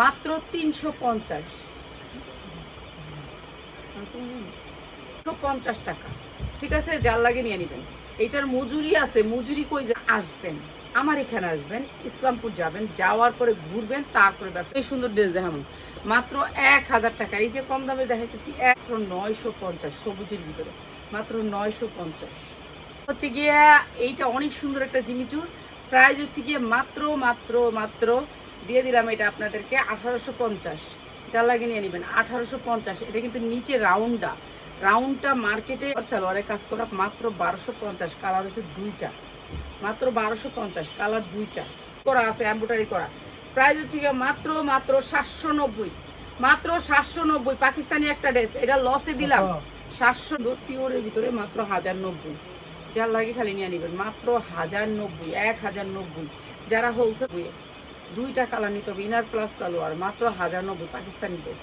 মাত্র তিনশো পঞ্চাশ। পঞ্চাশ টাকা। ঠিক আছে জাল লাগে নিয়ে নেবেন। এইটার মজুরি আছে, মজুরি কই আসবেন। আমার এখানে আসবেন, ইসলামপুর যাবেন, যাওয়ার পরে ঘুরবেন, তারপরে ব্যবসা। এই সুন্দর ড্রেস দেখাবো। মাত্র এক হাজার টাকা। এই যে কম দামে দেখাইতেছি, এক নয়শো পঞ্চাশ, সবুজের ভিতরে। মাত্র নয়শো পঞ্চাশ। হচ্ছে গিয়ে, এইটা অনেক সুন্দর একটা জিমিচুর। প্রাইস হচ্ছে গিয়ে মাত্র মাত্র মাত্র দিয়ে দিলাম এটা আপনাদেরকে আঠারোশো পঞ্চাশ। যা লাগে নিয়ে নেবেন আঠারোশো পঞ্চাশ। এটা কিন্তু নিচে রাউন্ডটা। রাউন্ডটা মার্কেটে সালোয়ারে কাজ করা মাত্র বারোশো পঞ্চাশ। কালার হচ্ছে দুইটা। মাত্র বারোশো পঞ্চাশ কালার দুইটা। করা আছে এম্ব্রয়ডারি করা। প্রাইস হচ্ছে মাত্র মাত্র সাতশো নব্বই। মাত্র সাতশো নব্বই। পাকিস্তানি একটা ড্রেস। এটা লসে দিলাম। সাতশো পিওরের ভিতরে মাত্র হাজার নব্বই। যার লাগে খালি নিয়ে নেবেন মাত্র হাজার নব্বই এক হাজার নব্বই। যারা হোলসেল দুইটা কালার নিতে হবে ইনার প্লাস সালোয়ার, মাত্র হাজার নব্বই পাকিস্তানি ড্রেস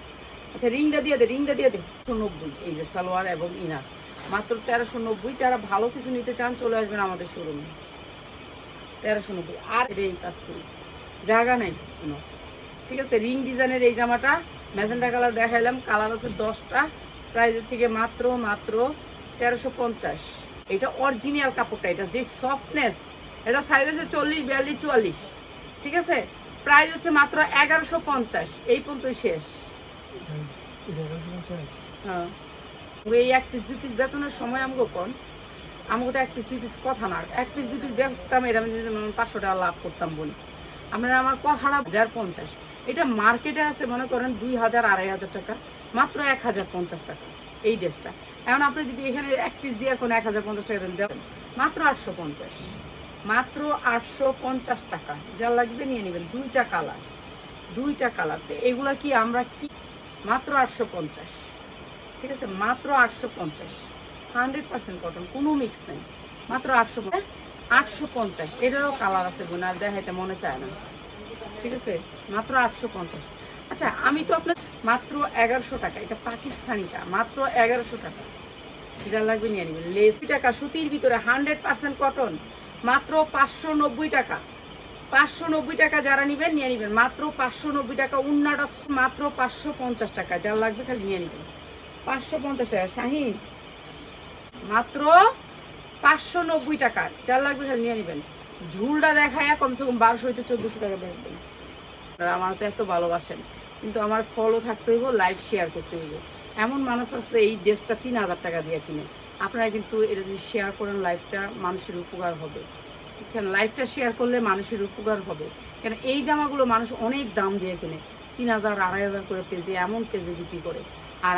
আচ্ছা রিংটা দিয়ে দে, রিংটা দিয়ে দে। নব্বই, এই যে সালোয়ার এবং ইনার মাত্র তেরোশো নব্বই, যারা ভালো কিছু নিতে চান, চলে আসবেন আমাদের শোরুমে তেরোশো নব্বই, আর এই কাজ করি। জায়গা নাই কোনো। ঠিক আছে রিং ডিজাইনের এই জামাটা ম্যাজেন্টা কালার দেখাইলাম কালার আছে দশটা। প্রাইস হচ্ছে গিয়ে মাত্র মাত্র তেরোশো পঞ্চাশ। এটা অরিজিনাল কাপড়টা, এটা যে সফটনেস এটা সাইজ আছে চল্লিশ, বিয়াল্লিশ, চুয়াল্লিশ। ঠিক আছে? প্রাইস হচ্ছে মাত্র এগারোশো পঞ্চাশ। এই পর্যন্তই শেষ। হ্যাঁ। এই এক পিস দুই পিস বেচনের সময় আমাকে কোন। আমাকে তো এক পিস দুই পিস কথা না। এক পিস দুই পিস বেচতাম এটা আমি যদি পাঁচশো টাকা লাভ করতাম বলি। আমরা আমার কথাটা হাজার পঞ্চাশ এটা মার্কেটে আছে মনে করেন দুই হাজার, আড়াই হাজার টাকা। মাত্র এক হাজার পঞ্চাশ টাকা। এই ড্রেসটা। এখন আপনি যদি এখানে এক পিস দিয়ে এখন এক হাজার পঞ্চাশ টাকা দেন। মাত্র আটশো পঞ্চাশ। মাত্র আটশো পঞ্চাশ টাকা। যা লাগবে নিয়ে নেবেন। দুইটা কালার। দুইটা কালার। তো এগুলা কি আমরা কি? মাত্র আটশো পঞ্চাশ। ঠিক আছে? মাত্র আটশো পঞ্চাশ। হান্ড্রেড পার্সেন্ট কটন কোনো মিক্স নেই। মাত্র আটশো আটশো পঞ্চাশ। এটারও কালার আছে বোন, আর দেখাইতে মনে চায় না। ঠিক আছে? মাত্র আটশো পঞ্চাশ। আচ্ছা আমি তো আপনার মাত্র এগারোশো টাকা। এটা পাকিস্তানিটা। মাত্র এগারোশো টাকা। যা লাগবে নিয়ে নেবেন। লেস। টাকা সুতির ভিতরে হান্ড্রেড পার্সেন্ট কটন মাত্র পাঁচশো নব্বই টাকা। পাঁচশো নব্বই টাকা যারা নেবেন, নিয়ে নেবেন। মাত্র পাঁচশো নব্বই টাকা, উন্নাটা মাত্র পাঁচশো পঞ্চাশ টাকা। যার লাগবে খালি নিয়ে নেবেন। পাঁচশো পঞ্চাশ টাকা। শাহিন, মাত্র পাঁচশো নব্বই টাকা। যার লাগবে খালি নিয়ে নেবেন। ঝুলটা দেখায় কমসে কম বারোশো হইতে চোদ্দশো টাকা আপনারা আমার তো এত ভালোবাসেন। কিন্তু আমার ফলো থাকতে হইব, লাইভ শেয়ার করতে হইব। এমন মানুষ আছে, এই ড্রেসটা তিন হাজার টাকা দিয়ে কিনে। আপনারা কিন্তু এটা যদি শেয়ার করেন লাইফটা মানুষের উপকার হবে। বুঝছেন? লাইফটা শেয়ার করলে মানুষের উপকার হবে। কেন এই জামাগুলো মানুষ অনেক দাম দিয়ে কিনে। তিন হাজার, আড়াই হাজার করে পেজে, এমন পেজে বিক্রি করে। আর